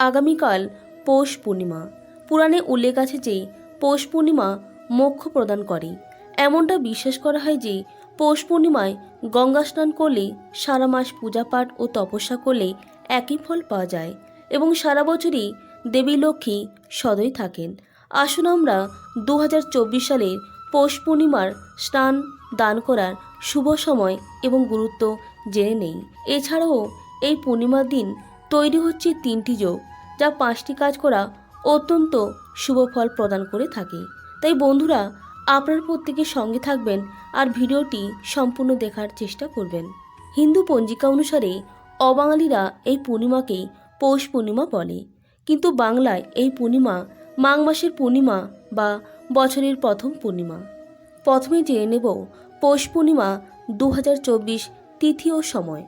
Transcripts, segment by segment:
আগামীকাল পৌষ পূর্ণিমা। পুরাণে উল্লেখ আছে যে পৌষ পূর্ণিমা মোক্ষ প্রদান করে। এমনটা বিশ্বাস করা হয় যে পৌষ পূর্ণিমায় গঙ্গা স্নান করলে সারা মাস পূজা পাঠ ও তপস্যা করলে একই ফল পাওয়া যায় এবং সারা বছরই দেবী লক্ষ্মী সদয় থাকেন। আসুন আমরা দু সালের পৌষ পূর্ণিমার স্নান, দান করার শুভ সময় এবং গুরুত্ব জেনে নেই। এছাড়াও এই পূর্ণিমার দিন তৈরি হচ্ছে তিনটি যোগ, যা পাঁচটি কাজ করা অত্যন্ত শুভ ফল প্রদান করে থাকে। তাই বন্ধুরা, আপনার প্রত্যেকের সঙ্গে থাকবেন আর ভিডিওটি সম্পূর্ণ দেখার চেষ্টা করবেন। হিন্দু পঞ্জিকা অনুসারে, অবাঙালিরা এই পূর্ণিমাকে পৌষ পূর্ণিমা বলে। কিন্তু বাংলায় এই পূর্ণিমা মাঘ মাসের পূর্ণিমা বা বছরের প্রথম পূর্ণিমা। প্রথমে জেনে নেব পৌষ পূর্ণিমা দু হাজার চব্বিশ তিথি ও সময়।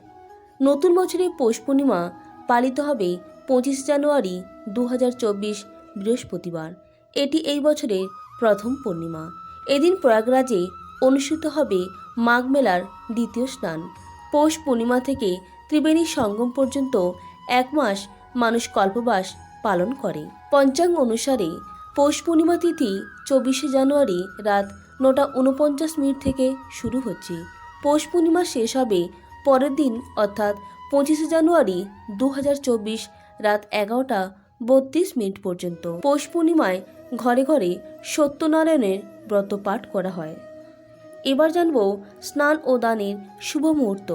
নতুন বছরে পৌষ পূর্ণিমা পালিত হবে পঁচিশ জানুয়ারি দু হাজার চব্বিশ বৃহস্পতিবার। এটি এই বছরের প্রথম পূর্ণিমা। এদিন প্রয়াগরাজে অনুষ্ঠিত হবে মাঘ মেলার দ্বিতীয় স্নান। পৌষ পূর্ণিমা থেকে ত্রিবেণী সঙ্গম পর্যন্ত এক মাস মানুষ কল্পবাস পালন করে। পঞ্চাঙ্গ অনুসারে পৌষ পূর্ণিমা তিথি চব্বিশে জানুয়ারি রাত নটা উনপঞ্চাশ মিনিট থেকে শুরু হচ্ছে। পৌষ পূর্ণিমা শেষ হবে পরের দিন, অর্থাৎ পঁচিশে জানুয়ারি দু হাজার চব্বিশ রাত এগারোটা বত্রিশ মিনিট পর্যন্ত। পৌষ পূর্ণিমায় ঘরে ঘরে সত্যনারায়ণের ব্রত পাঠ করা হয়। এবার জানব স্নান ও দানের শুভ মুহূর্ত।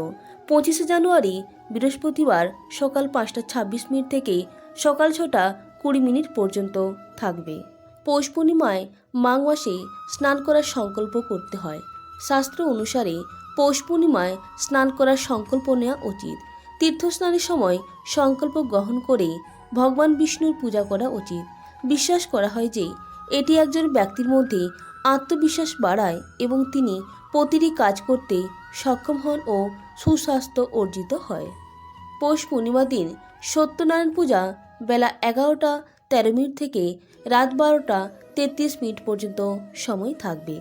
পঁচিশে জানুয়ারি বৃহস্পতিবার সকাল পাঁচটা ছাব্বিশ মিনিট থেকে সকাল ছটা কুড়ি মিনিট পর্যন্ত থাকবে। পৌষ পূর্ণিমায় মাঘ মাসে স্নান করার সংকল্প করতে হয়। শাস্ত্র অনুসারে পৌষ পূর্ণিমায় স্নান করার সংকল্প নেওয়া উচিত। তীর্থস্নানের সময় সংকল্প গ্রহণ করে ভগবান বিষ্ণুর পূজা করা উচিত। বিশ্বাস করা হয় যে, এটি একজন ব্যক্তির মধ্যে আত্মবিশ্বাস বাড়ায় এবং তিনি প্রতিটি কাজ করতে সক্ষম হন ও সুস্বাস্থ্য অর্জিত হয়। পৌষ পূর্ণিমা দিন সত্যনারায়ণ পূজা বেলা এগারোটা তেরো মিনিট থেকে রাত বারোটা তেত্রিশ মিনিট পর্যন্ত সময় থাকবে।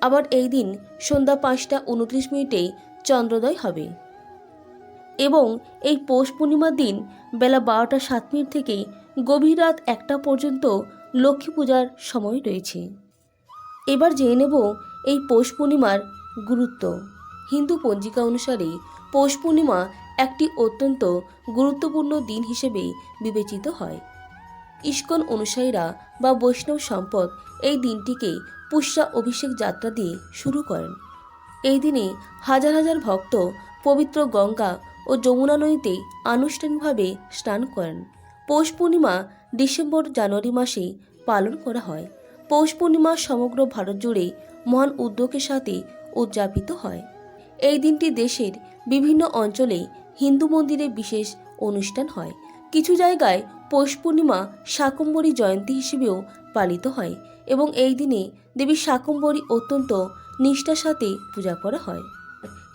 আবার এই দিন সন্ধ্যা পাঁচটা উনত্রিশ মিনিটে চন্দ্রোদয় হবে। এবং এই পৌষ পূর্ণিমার দিন বেলা বারোটা সাত মিনিট থেকে গভীর রাত একটা পর্যন্ত লক্ষ্মী পূজার সময় রয়েছে। এবার জেনে নেব এই পৌষ পূর্ণিমার গুরুত্ব। হিন্দু পঞ্জিকা অনুসারে পৌষ পূর্ণিমা একটি অত্যন্ত গুরুত্বপূর্ণ দিন হিসেবে বিবেচিত হয়। ইস্কন অনুসারীরা বা বৈষ্ণব সম্পদ এই দিনটিকে পুষ্যা অভিষেক যাত্রা দিয়ে শুরু করেন। এই দিনে হাজার হাজার ভক্ত পবিত্র গঙ্গা ও যমুনা নদীতে আনুষ্ঠানিকভাবে স্নান করেন। পৌষ পূর্ণিমা ডিসেম্বর জানুয়ারি মাসে পালন করা হয়। পৌষ পূর্ণিমা সমগ্র ভারত জুড়ে মহান উদ্যোগের সাথে উদযাপিত হয়। এই দিনটি দেশের বিভিন্ন অঞ্চলে হিন্দু মন্দিরে বিশেষ অনুষ্ঠান হয়। কিছু জায়গায় পৌষ পূর্ণিমা শাকম্বরী জয়ন্তী হিসেবেও পালিত হয় এবং এই দিনে দেবী শাকম্বরী অত্যন্ত নিষ্ঠার সাথে পূজা করা হয়।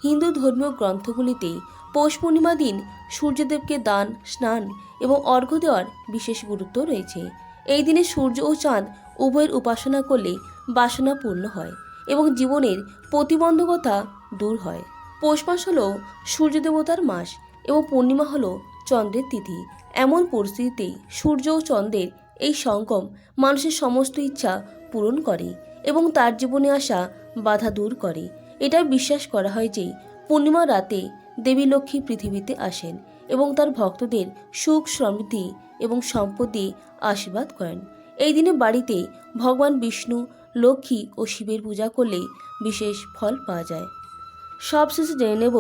হিন্দু ধর্মীয় গ্রন্থগুলিতে পৌষ পূর্ণিমা দিন সূর্যদেবকে দান, স্নান এবং অর্ঘ্য দেওয়ার বিশেষ গুরুত্ব রয়েছে। এই দিনে সূর্য ও চাঁদ উভয়ের উপাসনা করলে বাসনা পূর্ণ হয় এবং জীবনের প্রতিবন্ধকতা দূর হয়। পৌষ মাস হল সূর্য দেবতার মাস এবং পূর্ণিমা হল চন্দ্রের তিথি। এমন পরিস্থিতিতে সূর্য ও চন্দ্রের এই সঙ্গম মানুষের সমস্ত ইচ্ছা পূরণ করে এবং তার জীবনে আসা বাধা দূর করে। এটা বিশ্বাস করা হয় যে পূর্ণিমা রাতে দেবী লক্ষ্মী পৃথিবীতে আসেন এবং তার ভক্তদের সুখ সমৃদ্ধি এবং সম্পদ দিয়ে আশীর্বাদ করেন। এই দিনে বাড়িতে ভগবান বিষ্ণু, লক্ষ্মী ও শিবের পূজা করলে বিশেষ ফল পাওয়া যায়। সবশেষে জেনে নেব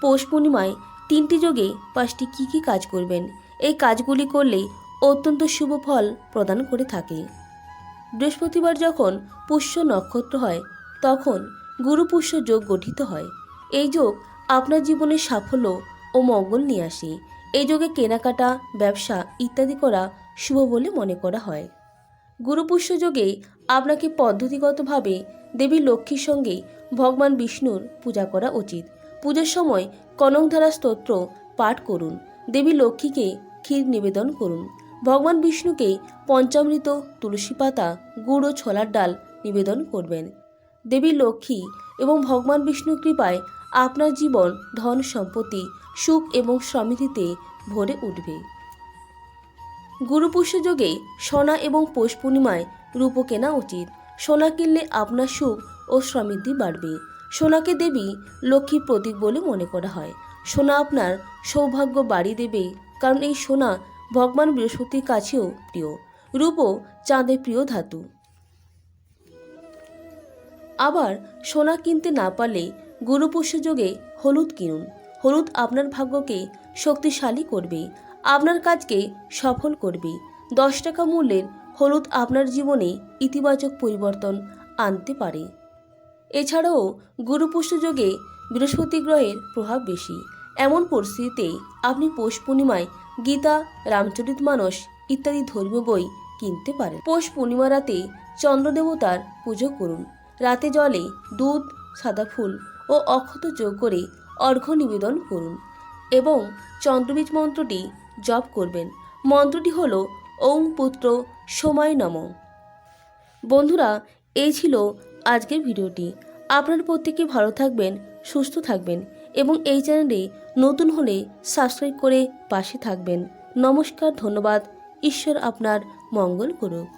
পৌষ পূর্ণিমায় তিনটি যোগে পাঁচটি কী কী কাজ করবেন। এই কাজগুলি করলে অত্যন্ত শুভ ফল প্রদান করে থাকে। বৃহস্পতিবার যখন পুষ্য নক্ষত্র হয়, তখন গুরু পুষ্য যোগ গঠিত হয়। এই যোগ আপনার জীবনে সাফল্য ও মঙ্গল নিয়ে আসে। এই যোগে কেনাকাটা, ব্যবসা ইত্যাদি করা শুভ বলে মনে করা হয়। গুরুপুষ্য যোগে আপনাকে পদ্ধতিগতভাবে দেবী লক্ষ্মীর সঙ্গে ভগবান বিষ্ণুর পূজা করা উচিত। পূজার সময় কনকধারা স্তোত্র পাঠ করুন। দেবী লক্ষ্মীকে ক্ষীর নিবেদন করুন। ভগবান বিষ্ণুকে পঞ্চামৃত, তুলসী পাতা, গুড় ও ছোলার ডাল নিবেদন করবেন। দেবী লক্ষ্মী এবং ভগবান বিষ্ণুর কৃপায় আপনার জীবন ধন সম্পত্তি, সুখ এবং সমৃদ্ধিতে ভরে উঠবে। গুরুপুষ্য যোগে সোনা এবং পৌষ পূর্ণিমায় রূপো কেনা উচিত। সোনা কিনলে আপনার সুখ ও সমৃদ্ধি বাড়বে। সোনাকে দেবী লক্ষ্মীর প্রতীক বলে মনে করা হয়। সোনা আপনার সৌভাগ্য বাড়ি দেবে, কারণ এই সোনা ভগবান বৃহস্পতির কাছেও প্রিয়। রূপও চাঁদের প্রিয় ধাতু। আবার সোনা কিনতে না পারলে গুরুপুষ্য যোগে হলুদ কিনুন। হলুদ আপনার ভাগ্যকে শক্তিশালী করবে, আপনার কাজকে সফল করবে। দশ টাকা মূল্যের হলুদ আপনার জীবনে ইতিবাচক পরিবর্তন আনতে পারে। এছাড়াও গুরুপুষ্য যোগে বৃহস্পতি গ্রহের প্রভাব বেশি। এমন পরিস্থিতিতে আপনি পৌষ পূর্ণিমায় গীতা, রামচরিত মানস ইত্যাদি ধর্মীয় বই কিনতে পারেন। পৌষ পূর্ণিমা রাতে চন্দ্রদেবতার পুজো করুন। রাতে জলে দুধ, সাদা ফুল ও অক্ষত যোগ করে অর্ঘ্য নিবেদন করুন এবং চন্দ্রবীজ মন্ত্রটি জপ করবেন। মন্ত্রটি হল ওম পুত্র সময় নম। বন্ধুরা, এই ছিল আজকের ভিডিওটি। আপনার প্রত্যেকে ভালো থাকবেন, সুস্থ থাকবেন এবং এই চ্যানেলে নতুন হলে সাবস্ক্রাইব করে পাশে থাকবেন। নমস্কার, ধন্যবাদ। ঈশ্বর আপনার মঙ্গল করুক।